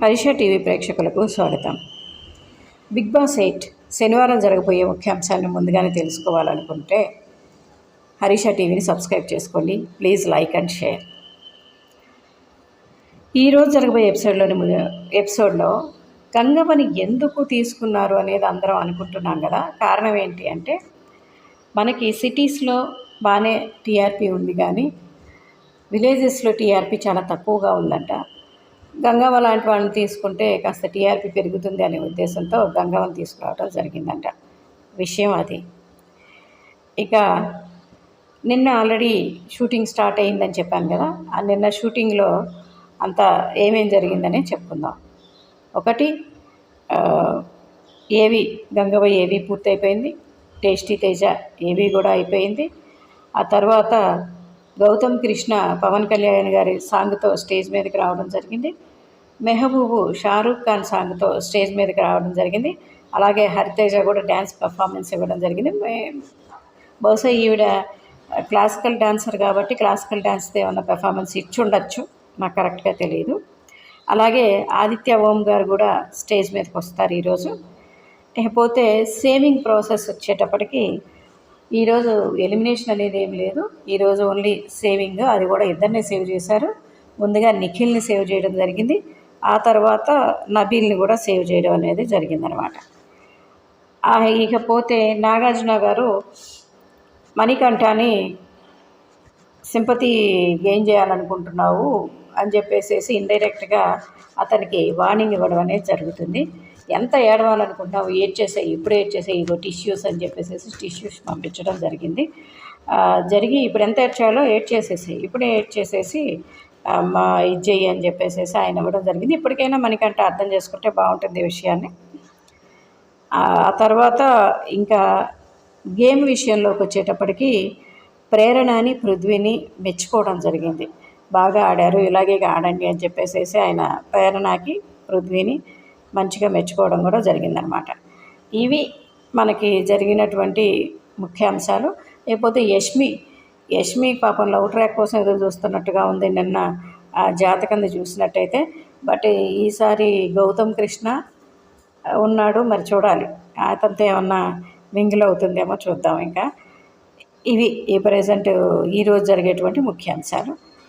హరిష TV ప్రేక్షకులకు స్వాగతం. Big boss eight శనివారం జరగబోయే ముఖ్యాంశాలను ముందుగానే తెలుసుకోవాలనుకుంటే హరిష టీవీని సబ్స్క్రైబ్ చేసుకోండి. Please like and share. ఈరోజు జరగబోయే ఎపిసోడ్లోని ఎపిసోడ్లో గంగవ్వని ఎందుకు తీసుకున్నారు అనేది అందరం అనుకుంటున్నాం కదా. కారణం ఏంటి అంటే మనకి సిటీస్లో బాగానే టీఆర్పీ ఉంది కానీ విలేజెస్లో టీఆర్పీ చాలా తక్కువగా ఉందంట. గంగవ్వ లాంటి వాళ్ళని తీసుకుంటే కాస్త టీఆర్పీ పెరుగుతుంది అనే ఉద్దేశంతో గంగవ్వని తీసుకురావడం జరిగిందంట. విషయం అది. ఇక నిన్న ఆల్రెడీ షూటింగ్ స్టార్ట్ అయిందని చెప్పాను కదా ఆ నిన్న షూటింగ్లో అంతా ఏమేం జరిగిందని చెప్పుకుందాం. ఒకటి ఏవి గంగవ్వ ఏవి పూర్తయిపోయింది టేస్టీ తేజ ఏవి కూడా అయిపోయింది ఆ తర్వాత గౌతమ్ కృష్ణ పవన్ కళ్యాణ్ గారి సాంగ్తో స్టేజ్ మీదకి రావడం జరిగింది. మెహబూబు షారూక్ ఖాన్ సాంగ్తో స్టేజ్ మీదకి రావడం జరిగింది. అలాగే హరితేజ కూడా డ్యాన్స్ పర్ఫార్మెన్స్ ఇవ్వడం జరిగింది. మే- బహుశా ఈవిడ క్లాసికల్ డాన్సర్ కాబట్టి క్లాసికల్ డాన్స్తో ఏమన్నా పెర్ఫార్మెన్స్ ఇచ్చుండొచ్చు. నాకు కరెక్ట్గా తెలియదు అలాగే ఆదిత్య ఓం గారు కూడా స్టేజ్ మీదకి వస్తారు ఈరోజు. ఇకపోతే సేవింగ్ ప్రాసెస్ వచ్చేటప్పటికి ఈరోజు ఎలిమినేషన్ అనేది ఏం లేదు. ఈరోజు ఓన్లీ సేవింగ్ అది కూడా ఇద్దరిని సేవ్ చేశారు. ముందుగా నిఖిల్ని సేవ్ చేయడం జరిగింది. ఆ తర్వాత నబీల్ని కూడా సేవ్ చేయడం అనేది జరిగిందనమాట. ఇకపోతే నాగార్జున గారు మణికంఠాని సింపతి గెయిన్ చేయాలనుకుంటున్నావు? అని చెప్పేసేసి ఇండైరెక్ట్గా అతనికి వార్నింగ్ ఇవ్వడం అనేది జరుగుతుంది. ఎంత ఏడవాలనుకుంటున్నావు ఏడ్ ఇప్పుడు ఏడ్ చేసే ఇగో టిష్యూస్ అని చెప్పేసి టిష్యూస్ పంపించడం జరిగింది. జరిగి ఇప్పుడు ఎంత ఏడ్చాలో ఏడ్ చేసేసి ఇప్పుడే ఏడ్ చేసేసి మా ఇది చెయ్యి అని చెప్పేసి ఆయన ఇవ్వడం జరిగింది. ఇప్పటికైనా మనకంటే అర్థం చేసుకుంటే బాగుంటుంది ఈ విషయాన్ని. ఆ ఆ తర్వాత ఇంకా గేమ్ విషయంలోకి వచ్చేటప్పటికి ప్రేరణని పృథ్వీని మెచ్చుకోవడం జరిగింది. బాగా ఆడారు ఇలాగే ఆడండి అని చెప్పేసేసి ఆయన ప్రేరణకి పృథ్వీని మంచిగా మెచ్చుకోవడం కూడా జరిగిందనమాట. ఇవి మనకి జరిగినటువంటి ముఖ్యాంశాలు లేకపోతే యష్మి యష్మి పాపం లవ్ ట్రాక్ కోసం ఎదురు చూస్తున్నట్టుగా ఉంది నిన్న ఆ జాతకంది చూసినట్టయితే. బట్ ఈసారి గౌతమ్ కృష్ణ ఉన్నాడు మరి చూడాలి. అతనితో ఏమన్నా మింగిల్ అవుతుందేమో చూద్దాం ఇంకా. ఇవి ఈ ప్రజెంట్ ఈరోజు జరిగేటువంటి ముఖ్యాంశాలు